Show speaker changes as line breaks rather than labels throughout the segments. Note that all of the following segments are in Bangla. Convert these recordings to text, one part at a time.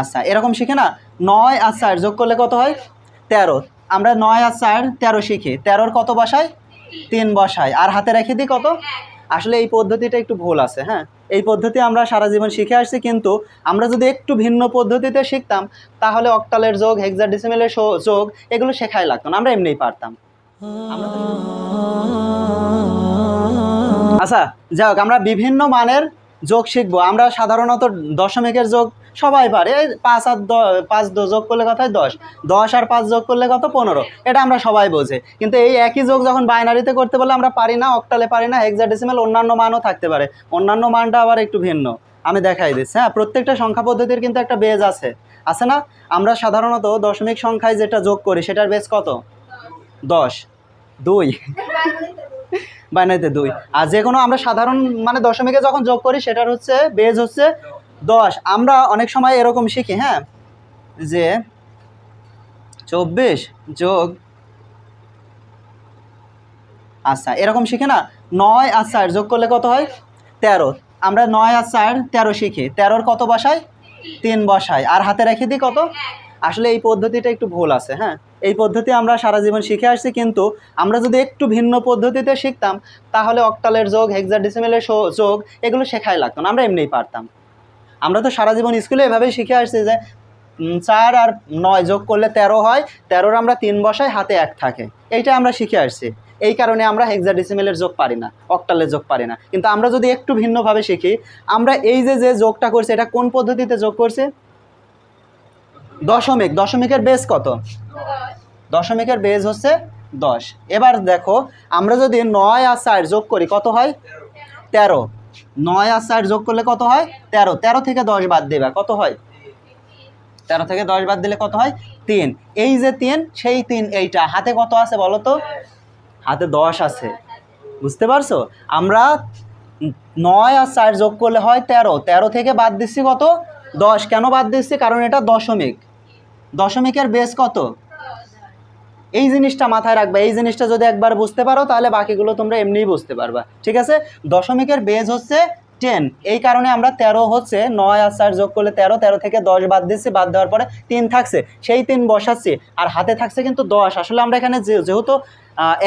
আচ্ছা এরকম শিখে না, নয় আর চার যোগ করলে কত হয়? তেরো। আমরা নয় আর চার তেরো শিখি। তেরোর কত বসায় তিন বসায় আর হাতে রেখে দিই কত? আসলে এই পদ্ধতিটা একটু ভুল আছে হ্যাঁ? এই পদ্ধতি আমরা সারা জীবন শিখে আসছি, কিন্তু আমরা যদি একটু ভিন্ন পদ্ধতিতে শিখতাম, তাহলে অক্টালের যোগ, হেক্সাডেসিমেলের যোগ, এগুলো শেখাই লাগতো না। আমরা এমনিই পারতাম। আচ্ছা যাই হোক, আমরা বিভিন্ন মানের যোগ শিখব। আমরা সাধারণত দশমিকের যোগ সবাই পারে। এই পাঁচ আর পাঁচ যোগ করলে কথায় দশ। দশ আর পাঁচ যোগ করলে কত? পনেরো। এটা আমরা সবাই বোঝে। কিন্তু এই একই যোগ যখন বাইনারিতে করতে বলে আমরা পারি না অক্টালে পারি না হেক্সাডেসিমেল অন্যান্য মানও থাকতে পারে। অন্যান্য মানটা আবার একটু ভিন্ন। আমি দেখাই দিচ্ছি। হ্যাঁ প্রত্যেকটা সংখ্যা পদ্ধতির কিন্তু একটা বেজ আছে। আছে না? আমরা সাধারণত দশমিক সংখ্যায় যেটা যোগ করি, সেটার বেজ কত? দশ। দুই। বাইনারিতে দুই। আর যে কোনো আমরা সাধারণ মানে দশমিকে যখন যোগ করি, সেটার হচ্ছে বেজ হচ্ছে দশ। আমরা অনেক সময় এরকম শিখি হ্যাঁ? যে চব্বিশ যোগ আচ্ছা এরকম শিখে না? নয় আর চার যোগ করলে কত হয়? তেরো। আমরা নয় আর চার, তেরো শিখি। তেরোর কত বসায় তিন বসায় আর হাতে রেখে দিই কত? আসলে এই পদ্ধতিটা একটু ভুল আছে হ্যাঁ? এই পদ্ধতি আমরা সারা জীবন শিখে আসছি, কিন্তু আমরা যদি একটু ভিন্ন পদ্ধতিতে শিখতাম, তাহলে অক্টালের যোগ হেক্সাডেসিমেলের যোগ, এগুলো শেখাই লাগতো না, আমরা এমনিই পারতাম। আমরা তো সারা জীবন স্কুলে এভাবেই শিখে আসছি যে চার আর নয় যোগ করলে তেরো হয়, তেরোর আমরা তিন বসাই, হাতে এক থাকে। এইটা আমরা শিখে আসছি। এই কারণে আমরা হেক্সাডেসিমেলের যোগ পারি না, অক্টালের যোগ পারি না। কিন্তু আমরা যদি একটু ভিন্নভাবে শিখি, আমরা এই যে যে যোগটা করছি, এটা কোন পদ্ধতিতে যোগ করছি? দশমিক, দশমিকের বেস কত? দশমিকের বেজ হচ্ছে দশ। এবার দেখো, আমরা যদি নয় আর চার যোগ করি, কত হয়? তেরো। নয় আর চার যোগ করলে কত হয়? তেরো। তেরো থেকে দশ বাদ দেবা, কত হয়? তেরো থেকে দশ বাদ দিলে কত হয়? তিন। এই যে তিন, সেই তিন এইটা। হাতে কত আছে বলো তো? হাতে দশ আছে। বুঝতে পারছ? আমরা নয় আর চার যোগ করলে হয় তেরো। তেরো থেকে বাদ দিচ্ছি কত? দশ কেন বাদ দিচ্ছে কারণ এটা দশমিক। দশমিকের বেস কত? এই জিনিসটা মাথায় রাখবে। এই জিনিসটা যদি একবার বুঝতে পারো, তাহলে বাকিগুলো তোমরা এমনিই বুঝতে পারবা। ঠিক আছে? দশমিকের বেজ হচ্ছে টেন। এই কারণে আমরা তেরো হচ্ছে, নয় আর চার যোগ করলে তেরো তেরো থেকে দশ বাদ দিচ্ছি, বাদ দেওয়ার পরে তিন থাকছে, সেই তিন বসাচ্ছি, আর হাতে থাকছে কিন্তু দশ। আসলে আমরা এখানে যেহেতু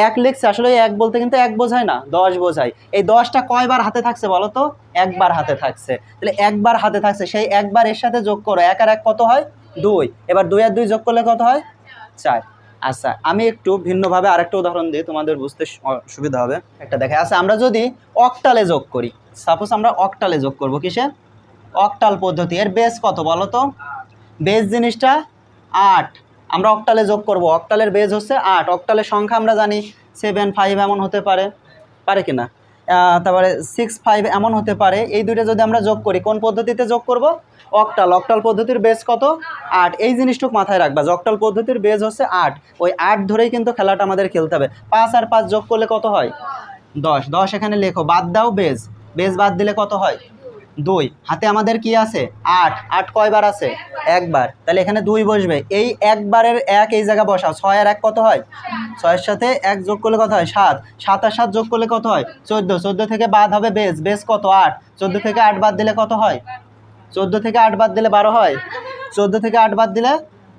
এক লিখছে, আসলে এক বলতে কিন্তু এক বোঝায় না, দশ বোঝায়। এই দশটা কয়বার হাতে থাকছে বলো তো? একবার হাতে থাকছে। তাহলে একবার হাতে থাকছে, সেই একবার এর সাথে যোগ করো এক আর এক কত হয়? দুই। এবার দুই আর দুই যোগ করলে কত হয়? চার। আচ্ছা আমি একটু ভিন্নভাবে আরেকটা উদাহরণ দিই তোমাদের বুঝতে সুবিধা হবে। একটা দেখে আচ্ছা আমরা যদি অকটালে যোগ করি সাপোজ আমরা অকটালে যোগ করব কিসে? অকটাল পদ্ধতি, এর বেস কত বলো তো? বেস জিনিসটা আট। আমরা অকটালে যোগ করব অকটালের বেজ হচ্ছে আট। অকটালের সংখ্যা আমরা জানি সেভেন ফাইভ এমন হতে পারে। পারে কি না তারপরে সিক্স ফাইভ এমন হতে পারে। এই দুইটা যদি আমরা যোগ করি, কোন পদ্ধতিতে যোগ করব? অকটাল অকটাল পদ্ধতির বেস কত? আট। এই জিনিসটুক মাথায় রাখবা, যে অকটাল পদ্ধতির বেজ হচ্ছে আট। ওই আট ধরেই কিন্তু খেলাটা আমাদের খেলতে হবে। পাঁচ আর পাঁচ যোগ করলে কত হয়? দশ। দশ এখানে লেখো, বাদ দাও বেজ বেজ বাদ দিলে কত হয়? দুই, হাতে আমাদের কি আছে? আট আট কয়বার আছে? একবার। তাহলে এখানে দুই বসবে। এই একবারের এক এই জায়গা বসাও। ছয় আর এক কত হয়? ছয়ের সাথে এক যোগ করলে কত হয়? সাত। সাত আর সাত যোগ করলে কত হয়? চোদ্দ। চোদ্দ থেকে বাদ হবে বেজ বেজ কত? আট। চোদ্দ থেকে আট বাদ দিলে কত হয়? চোদ্দ থেকে আট বাদ দিলে বারো হয়? চোদ্দ থেকে আট বাদ দিলে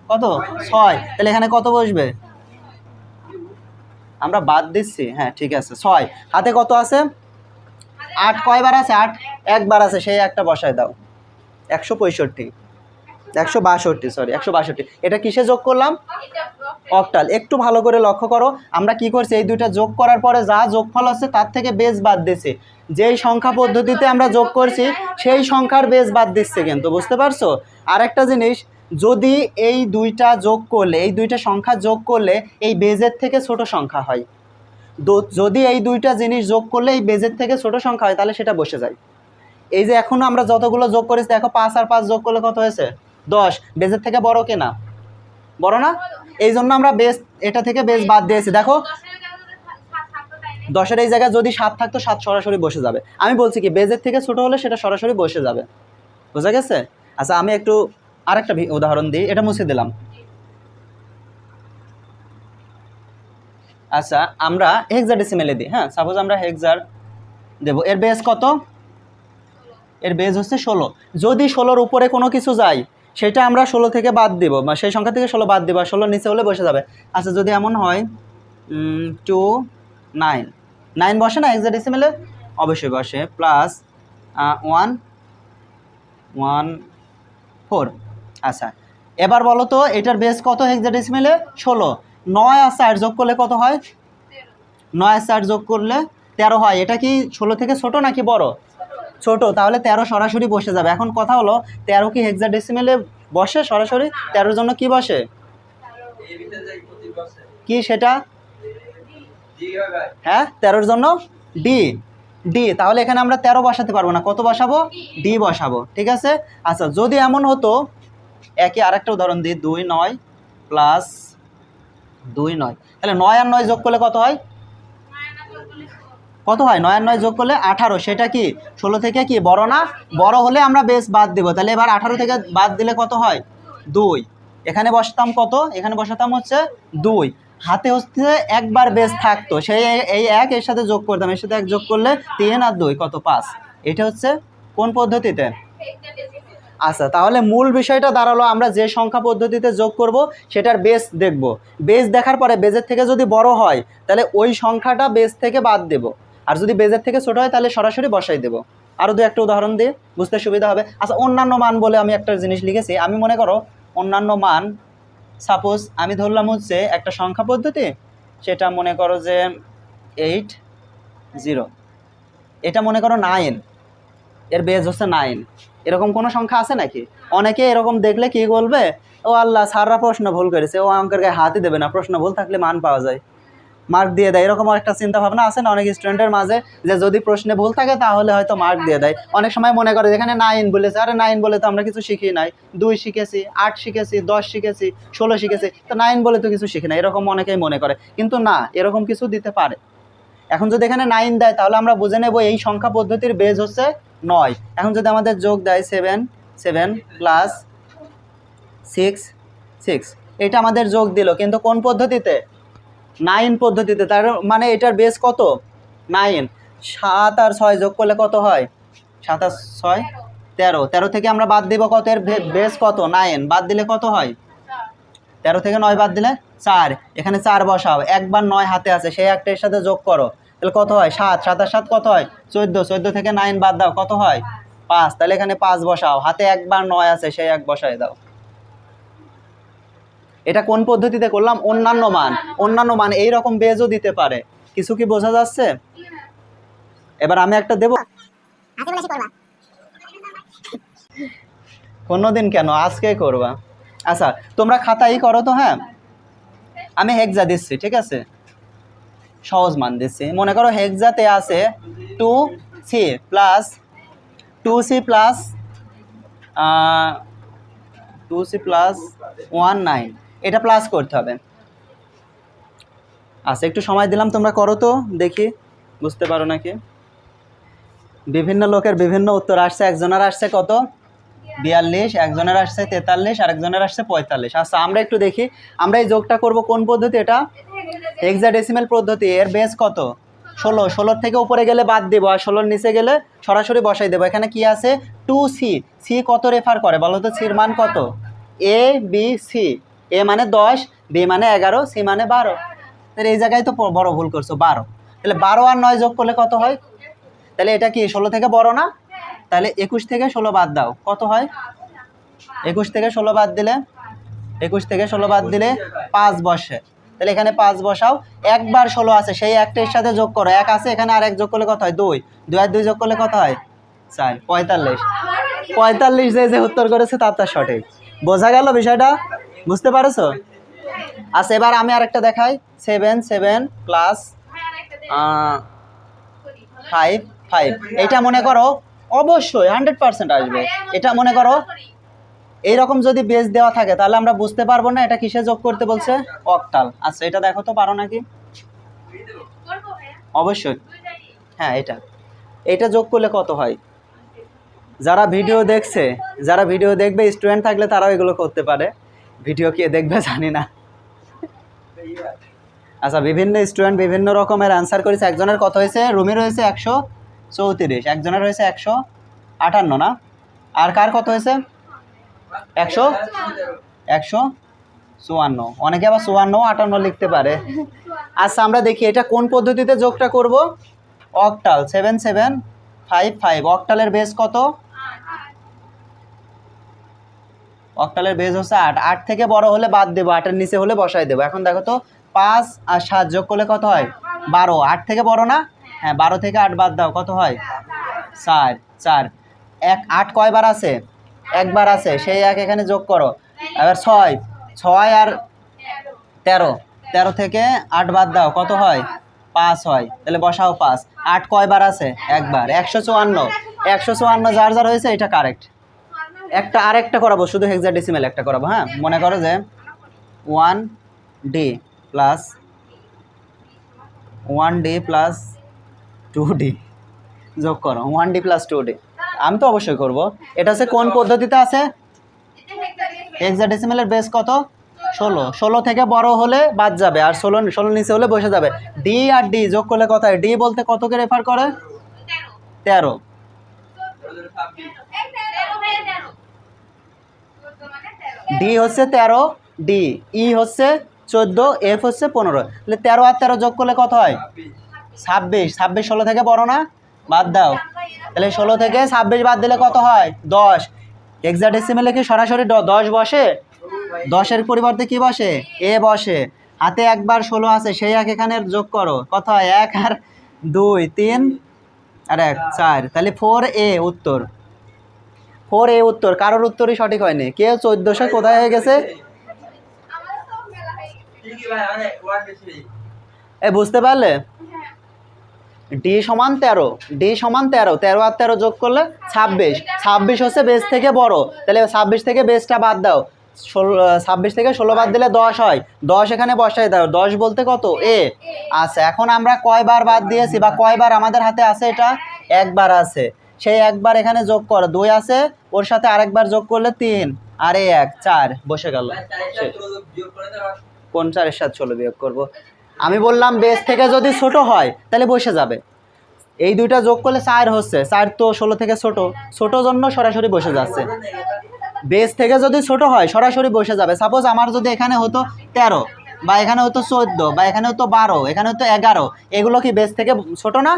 কত? ছয়। তাহলে এখানে কত বসবে? আমরা বাদ দিচ্ছি। হ্যাঁ ঠিক আছে। ছয়। হাতে কত আছে? আট কয়বার আছে? আট একবার আছে, সেই একটা বসায় দাও। একশো পঁয়ষট্টি। একশো বাষট্টি সরি একশো বাষট্টি। এটা কিসে যোগ করলাম? অকটাল একটু ভালো করে লক্ষ্য করো, আমরা কি করছি? এই দুইটা যোগ করার পরে যা যোগফল আছে, তার থেকে বেজ বাদ দিছি। যেই সংখ্যা পদ্ধতিতে আমরা যোগ করছি, সেই সংখ্যার বেজ বাদ দিচ্ছে কিন্তু, বুঝতে পারছ? আর একটা জিনিস, যদি এই দুইটা যোগ করলে, এই দুইটা সংখ্যা যোগ করলে, এই বেজের থেকে ছোট সংখ্যা হয়। যদি এই দুইটা জিনিস যোগ করলে, এই বেজের থেকে ছোট সংখ্যা হয়, তাহলে সেটা বসে যায়। এই যে এখনও আমরা যতগুলো যোগ করেছি, দেখো পাঁচ আর পাঁচ যোগ করলে কত হয়েছে? দশ। বেজের থেকে বড় কেনা? বড় না? এই জন্য আমরা বেস, এটা থেকে বেস বাদ দিয়েছি। দেখো, দশের এই জায়গায় যদি সাত থাকতো, সাত সরাসরি বসে যাবে। আমি বলছি কি, বেজের থেকে ছোট হলে সেটা সরাসরি বসে যাবে। বোঝা গেছে? আচ্ছা আমি একটু আরেকটা উদাহরণ দিই। এটা মুছে দিলাম। আচ্ছা আমরা হেক্সাডেসিমেলে দিই হ্যাঁ? সাপোজ আমরা হেক্সার দেবো। এর বেস কত? এর বেজ হচ্ছে ষোলো। যদি ষোলোর উপরে কোনো কিছু যায় সেটা আমরা ষোলো থেকে বাদ দিব বা সেই সংখ্যা থেকে ষোলো বাদ দিব আর ষোলো নিচে হলে বসে যাবে। আচ্ছা যদি এমন হয় টু নাইন নাইন বসে না এক্সাট ডিসিমেলে অবশ্যই বসে। প্লাস ওয়ান ওয়ান ফোর আচ্ছা এবার বলো তো এটার বেস কত হেক্সাডেসিমেলে ষোলো। নয় আর চার যোগ করলে কত হয়? নয় আর চার যোগ করলে তেরো হয়। এটা কি ষোলো থেকে ছোট নাকি বড়? ছোট, তাহলে তেরো সরাসরি বসে যাবে। এখন কথা হলো, তেরো কি হেক্সাডেসিমেলে বসে? সরাসরি তেরোর জন্য কি বসে? কি সেটা? হ্যাঁ তেরোর জন্য ডি ডি তাহলে এখানে আমরা তেরো বসাতে পারব না। কত বসাবো? ডি বসাবো, ঠিক আছে? আচ্ছা যদি এমন হতো, একে আরেকটা উদাহরণ দিই, দুই নয় প্লাস দুই নয়। তাহলে নয় আর নয় যোগ করলে কত হয়? কত হয়? নয় নয় যোগ করলে আঠারো। সেটা কি? ষোলো থেকে কি? বড় না? বড় হলে আমরা বেশ বাদ দিব। তাহলে এবার আঠারো থেকে বাদ দিলে কত হয়? দুই। এখানে বসাতাম কত? এখানে বসাতাম হচ্ছে দুই। হাতে হচ্ছে একবার বেশ থাকতো। সেই এই এক এর সাথে যোগ করতাম। এর সাথে এক যোগ করলে তিন আর দুই কত? পাঁচ। এটা হচ্ছে কোন পদ্ধতিতে? আচ্ছা তাহলে মূল বিষয়টা দাঁড়াল। আমরা যে সংখ্যা পদ্ধতিতে যোগ করব, সেটার বেস দেখব। বেস দেখার পরে বেজের থেকে যদি বড় হয়, তাহলে ওই সংখ্যাটা বেস থেকে বাদ দেব। আর যদি বেজের থেকে ছোট হয়, তাহলে সরাসরি বসাই দেব। আরও দু একটা উদাহরণ দিয়ে বুঝতে সুবিধা হবে। আচ্ছা অন্যান্য মান বলে আমি একটা জিনিস লিখেছি। আমি মনে করো, অন্যান্য মান সাপোজ আমি ধরলাম হচ্ছে একটা সংখ্যা পদ্ধতি, সেটা মনে করো যে এইট জিরো এটা মনে করো নাইন এর বেজ হচ্ছে নাইন এরকম কোনো সংখ্যা আছে নাকি? অনেকে এরকম দেখলে কি বলবে, ও আল্লাহ সাররা প্রশ্ন ভুল করেছে। ও অঙ্কের গায়ে হাতই দেবে না। প্রশ্ন ভুল থাকলে মান পাওয়া যায়। মার্ক দিয়ে দেয়। এরকম একটা চিন্তা ভাবনা আছে না? অনেক স্টুডেন্টের মাঝে যে যদি প্রশ্নে ভুল থাকে তাহলে হয়তো মার্ক দিয়ে দেয়। অনেক সময় মনে করে যেখানে নাইন বলেছে। আরে নাইন বলে তো আমরা কিছু শিখি নাই। দুই শিখেছি, আট শিখেছি, দশ শিখেছি, ষোলো শিখেছি। তো নাইন বলে তো কিছু শিখি না এরকম অনেকেই মনে করে। কিন্তু না, এরকম কিছু দিতে পারে। এখন যদি এখানে নাইন দেয়, তাহলে আমরা বুঝে নেব এই সংখ্যা পদ্ধতির বেজ হচ্ছে নয়। এখন যদি আমাদের যোগ দেয় seven seven plus six six এটা আমাদের যোগ দিল। কিন্তু কোন পদ্ধতিতে? নাইন পদ্ধতিতে, তার মানে এটার বেস কত? নাইন। সাত আর ছয় যোগ করলে কত হয়? সাত আর ছয়, তেরো। তেরো থেকে আমরা বাদ দিব কত? এর বেস কত? নাইন। বাদ দিলে কত হয়? তেরো থেকে নয় বাদ দিলে চার। এখানে চার বসাও। একবার নয় হাতে আছে, সেই একটা এর সাথে যোগ করো। তাহলে কত হয়? সাত। সাত আর সাত কত হয়? চোদ্দ। চোদ্দ থেকে নাইন বাদ দাও, কত হয়? পাঁচ। তাহলে এখানে পাঁচ বসাও। হাতে একবার নয় আছে, সেই এক বসাই দাও। এটা কোন পদ্ধতিতে করলাম? অন্যান্য মান। অন্যান্য মান এই রকম বেজও দিতে পারে। কিছু কি বোঝা যাচ্ছে? এবার আমি একটা দেব। কোনোদিন কেন? আজকে করবা। আচ্ছা তোমরা খাতাই করো তো হ্যাঁ? আমি হেক্সা দিচ্ছি, ঠিক আছে? সহজ মান দিচ্ছি। মনে করো হেক্সাতে আছে two C plus two C plus two C plus one nine এটা প্লাস করতে হবে। আচ্ছা একটু সময় দিলাম, তোমরা করো তো, দেখি, বুঝতে পারো নাকি? বিভিন্ন লোকের বিভিন্ন উত্তর আসছে, একজনের আসছে কত? বিয়াল্লিশ, একজনের আসছে তেতাল্লিশ আর একজনের আসছে পঁয়তাল্লিশ। আচ্ছা আমরা একটু দেখি, আমরা এই যোগটা করব কোন পদ্ধতি এটা? হেক্সাডেসিমেল পদ্ধতি, এর বেস কত? ষোলো, ষোলোর থেকে উপরে গেলে বাদ দেবো, আর ষোলোর নিচে গেলে সরাসরি বসাই দেবো। এখানে কি আছে? টু সি সি কত রেফার করে? বলো তো সির মান কত? এ বি সি এ মানে দশ বি মানে এগারো সি মানে বারো। তাহলে এই জায়গায় তো বড় ভুল করছ, বারো। তাহলে বারো আর নয় যোগ করলে কত হয়? তাহলে এটা কি, ষোলো থেকে বড় না? তাহলে একুশ থেকে ষোলো বাদ দাও। কত হয়? একুশ থেকে ষোলো বাদ দিলে, একুশ থেকে ষোলো বাদ দিলে পাঁচ বসে। তাহলে এখানে পাঁচ বসাও। একবার ষোলো আছে, সেই একটার সাথে যোগ করো। এক আছে, এখানে আর এক যোগ করলে কত হয়? দুই। দুই আর দুই যোগ করলে কত হয়? চার। পঁয়তাল্লিশ। পঁয়তাল্লিশ যে যে উত্তর করেছে, তার তার সঠিক। বোঝা গেল বিষয়টা? বুঝতে পারছ? আচ্ছা এবার আমি আরেকটা দেখাই। Seven seven plus five five এটা মনে করো, অবশ্যই হান্ড্রেড পার্সেন্ট আসবে। এটা মনে করো, এইরকম যদি বেস দেওয়া থাকে, তাহলে আমরা বুঝতে পারব না এটা কিসে যোগ করতে বলছে? অক্টাল আচ্ছা এটা দেখো তো, পারো নাকি? অবশ্যই। হ্যাঁ এটা। এটা যোগ করলে কত হয়? যারা ভিডিও দেখছে, যারা ভিডিও দেখবে স্টুডেন্ট থাকলে তারাও এগুলো করতে পারে। ভিডিও কে দেখবে জানি না। আচ্ছা বিভিন্ন স্টুডেন্ট বিভিন্ন রকমের অ্যান্সার করেছে। একজনের কত হয়েছে? রুমির হয়েছে একশো চৌত্রিশ, একজনের হয়েছে একশো আটান্ন, না? আর কার কত হয়েছে? একশো একশো চুয়ান্ন। অনেকে আবার চুয়ান্ন আটান্ন লিখতে পারে। আচ্ছা আমরা দেখি এটা কোন পদ্ধতিতে যোগটা করব? Octal seven seven five five অকটালের base কত? অকটালের বেস হচ্ছে আট। আট থেকে বড় হলে বাদ দেবো, আটের নিচে হলে বসাই দেবো। এখন দেখো তো, পাঁচ আর সাত যোগ করলে কত হয়? বারো। আট থেকে বড় না? হ্যাঁ বারো থেকে আট বাদ দাও, কত হয়? চার চার। এক, আট কয়বার আছে? একবার আছে, সেই এক এখানে যোগ করো। এবার ছয় ছয় আর তেরো। তেরো থেকে আট বাদ দাও, কত হয়? পাঁচ হয়। তাহলে বসাও পাঁচ। আট কয়বার আছে? একবার। একশো চুয়ান্ন। একশো চুয়ান্ন যার যার হয়েছে, এটা কারেক্ট একটা আর একটা করাবো, শুধু হেক্সাডেসিমেল একটা করাবো হ্যাঁ? মনে করো যে one D plus one D plus two D যোগ করো one D plus two D আমি তো অবশ্যই করব। এটা হচ্ছে কোন পদ্ধতিতে আছে? হেক্সাডেসিমেলের বেস কত? ষোলো। ষোলো থেকে বড় হলে বাদ যাবে, আর ষোলো ষোলো নিচে হলে বসে যাবে। ডি আর ডি যোগ করলে কত হয়? ডি বলতে কতকে রেফার করে? তেরো। ডি হচ্ছে তেরো ডি ই হচ্ছে চোদ্দ এফ হচ্ছে পনেরো। তাহলে তেরো আর তেরো যোগ করলে কত হয়? ছাব্বিশ। ছাব্বিশ ষোলো থেকে বড় না? বাদ দাও। তাহলে ষোলো থেকে ছাব্বিশ বাদ দিলে কত হয়? দশ। এক্সাডেসিমেলে কি সরাসরি দশ বসে? দশের পরিবর্তে কি বসে? এ বসে। হাতে একবার ষোলো আছে, সেই এক এখানে যোগ করো। কত হয়? এক আর দুই, তিন আর এক, চার। তাহলে ফোর এ উত্তর। ফোর এ উত্তর কারোর উত্তরই সঠিক হয়নি। কেউ চোদ্দোশো কোথায় হয়ে গেছে? এ বুঝতে পারলে? ডি সমান তেরো ডি সমান তেরো তেরো আর তেরো যোগ করলে ছাব্বিশ। ছাব্বিশ হচ্ছে বেস থেকে বড়। তাহলে ছাব্বিশ থেকে বেসটা বাদ দাও। ষোলো ছাব্বিশ থেকে ষোলো বাদ দিলে দশ হয়। দশ এখানে বসাই দাও। দশ বলতে কত? এ আচ্ছা এখন আমরা কয়বার বাদ দিয়েছি বা কয়বার আমাদের হাতে আছে এটা? একবার আছে। সেই একবার এখানে যোগ করো, দুই আছে, ওর সাথে আরেকবার যোগ করলে তিন, আর এক, চার, বসে গেল। কোন চারের সাথে ষোলো বিয়োগ করব? আমি বললাম বেস থেকে যদি ছোট হয়, তাহলে বসে যাবে। এই দুইটা যোগ করলে চার হচ্ছে, চার তো ষোলো থেকে ছোট ছোট জন্য সরাসরি বসে যাচ্ছে। বেস থেকে যদি ছোট হয়, সরাসরি বসে যাবে। সাপোজ আমার যদি এখানে হতো তেরো, বা এখানে হতো চোদ্দ, বা এখানে হতো বারো, এখানে হতো এগারো, এগুলো কি বেস থেকে ছোট না?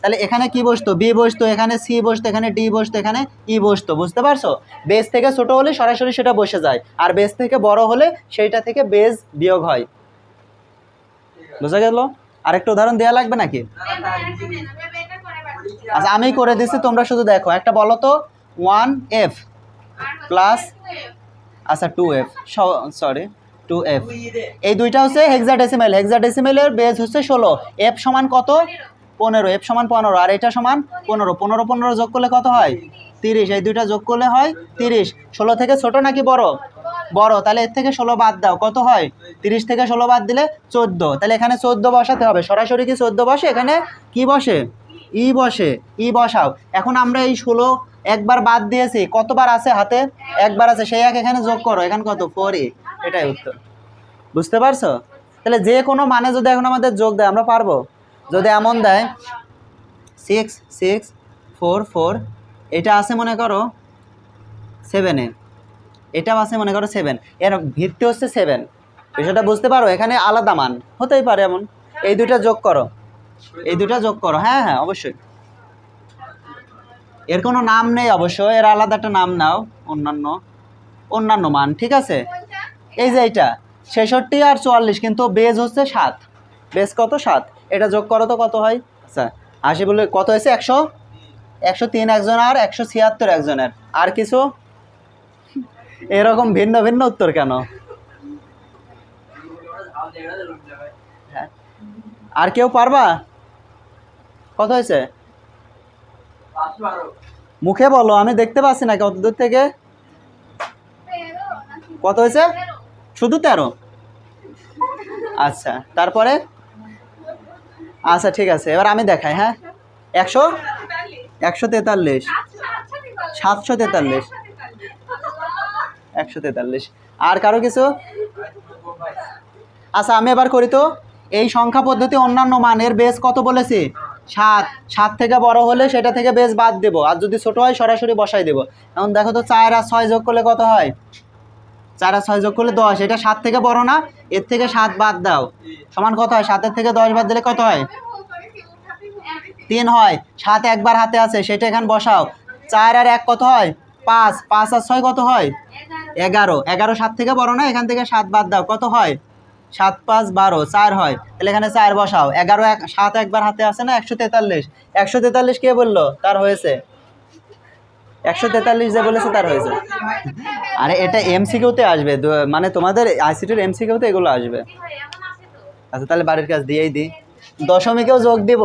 তাহলে এখানে কি বসতো? বি বসতো, এখানে সি বসতো, এখানে ডি বসতো, এখানে ই বসতো, বুঝতে পারছ? বেস থেকে ছোট হলে সরাসরি সেটা বসে যায়, আর বেস থেকে বড় হলে সেইটা থেকে বেস বিয়োগ হয়। বোঝা গেল? আরেকটা উদাহরণ দেওয়া লাগবে নাকি? আচ্ছা আমি করে দিচ্ছি তোমরা শুধু দেখো। একটা বলো তো ওয়ান এফ প্লাস আচ্ছা two F sorry two F এই দুইটা হচ্ছে হেক্সাডেসিমেল হেক্সাডেসিমেলের বেজ হচ্ছে ষোলো। এফ সমান কত? পনেরো এফ সমান পনেরো, আর এটা সমান পনেরো। পনেরো পনেরো যোগ করলে কত হয়? তিরিশ। এই দুইটা যোগ করলে হয় তিরিশ। ষোলো থেকে ছোট নাকি বড়? বড়। তাহলে এর থেকে ষোলো বাদ দাও। কত হয়? তিরিশ থেকে ষোলো বাদ দিলে চোদ্দ। তাহলে এখানে চোদ্দ বসাতে হবে। সরাসরি কি চোদ্দ বসে? এখানে কি বসে? ই বসে। ই বসাও। এখন আমরা এই ষোলো একবার বাদ দিয়েছি। কতবার আছে হাতে? একবার আছে। সেই এক এখানে যোগ করো। এখানে কত? ফোর এটাই উত্তর। বুঝতে পারছ? তাহলে যে কোনো মানে যদি এখন আমাদের যোগ দেয়, আমরা পারব? যদি এমন দেয় সিক্স সিক্স ফোর ফোর এটা আছে মনে করো সেভেনে এটাও আছে মনে করো সেভেন এর ভিত্তি হচ্ছে সেভেন বিষয়টা বুঝতে পারো, এখানে আলাদা মান। হতেই পারে এমন। এই দুইটা যোগ করো। এই দুইটা যোগ করো। হ্যাঁ হ্যাঁ অবশ্যই। এর কোনো নাম নেই অবশ্য এর আলাদা একটা নাম নাও। অন্যান্য অন্যান্য মান, ঠিক আছে? এই যে এইটা। ছেষট্টি আর চুয়াল্লিশ, কিন্তু বেজ হচ্ছে সাত। বেজ কত? সাত। এটা যোগ করো তো কত হয়? আচ্ছা আশি বলে কত হয়েছে? একশো? একশো তিন একজন আর একশো ছিয়াত্তর একজনের। আর কিছু? এরকম ভিন্ন ভিন্ন উত্তর কেন? হ্যাঁ। আর কেউ পারবা? কত হয়েছে? মুখে বলো, আমি দেখতে পাচ্ছি না কত দূর থেকে। কত হয়েছে? শুধু তেরো। আচ্ছা তারপরে? আচ্ছা ঠিক আছে। এবার আমি দেখাই হ্যাঁ? একশো? একশো তেতাল্লিশ। সাতশো তেতাল্লিশ। একশো তেতাল্লিশ। আর কারও কিছু? আচ্ছা আমি এবার করি তো। এই সংখ্যা পদ্ধতি অন্যান্য মানের বেস কত বলেছি? সাত। সাত থেকে বড় হলে সেটা থেকে বেশ বাদ দেব। আর যদি ছোট হয়, সরাসরি বসাই দেব। এখন দেখো তো চার আর ছয় যোগ করলে কত হয়? চার আর ছয় যোগ করলে দশ, এটা সাত থেকে বড় না, এর থেকে সাত বাদ দাও। সমান কত হয়? সাতের থেকে দশ বাদ দিলে কত হয়? তিন হয়। সাত একবার হাতে আছে, সেটা এখানে বসাও। চার আর এক কত হয়? পাঁচ। পাঁচ আর ছয় কত হয়? এগারো। এগারো সাত থেকে বড় না, এখান থেকে সাত বাদ দাও। কত হয়? সাত পাঁচ বারো, চার হয়। তাহলে এখানে চার বসাও। এগারো এক, সাত একবার হাতে আছে না, একশো তেতাল্লিশ। একশো তেতাল্লিশ কে বলল? তার হয়েছে। একশো তেতাল্লিশ যে বলেছে তার হয়েছে। আরে এটা এমসিকিউতে আসবে। মানে তোমাদের আইসিটির এমসিকিউতে এগুলো আসবে। আচ্ছা তাহলে বাড়ির কাজ দিয়েই দিই। দশমীকেও যোগ দিব।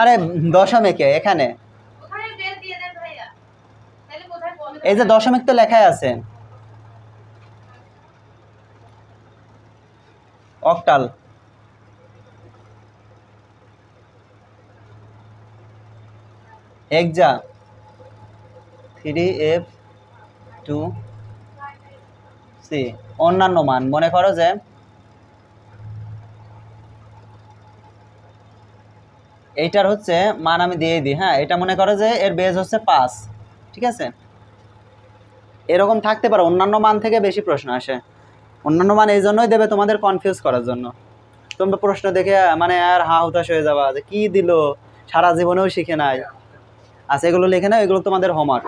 আরে দশমিকে, এখানে। এই যে দশমিক তো লেখাই আছে। অক্টাল। একজা থ্রি এফ টু সি। অন্যান্য মান, মনে করো যে এইটার হচ্ছে মান আমি দিয়ে দিই হ্যাঁ? এটা মনে করো যে এর বেজ হচ্ছে পাঁচ, ঠিক আছে? এরকম থাকতে পারে, অন্যান্য মান থেকে বেশি প্রশ্ন আসে। অন্যান্য মান এই জন্যই দেবে তোমাদের কনফিউজ করার জন্য। তোমরা প্রশ্ন দেখে মানে আর হা হুতাশ হয়ে যাবা যে কি দিল? সারা জীবনেও শিখে নাই। আচ্ছা এগুলো লিখে নাও, এগুলো তোমাদের হোমওয়ার্ক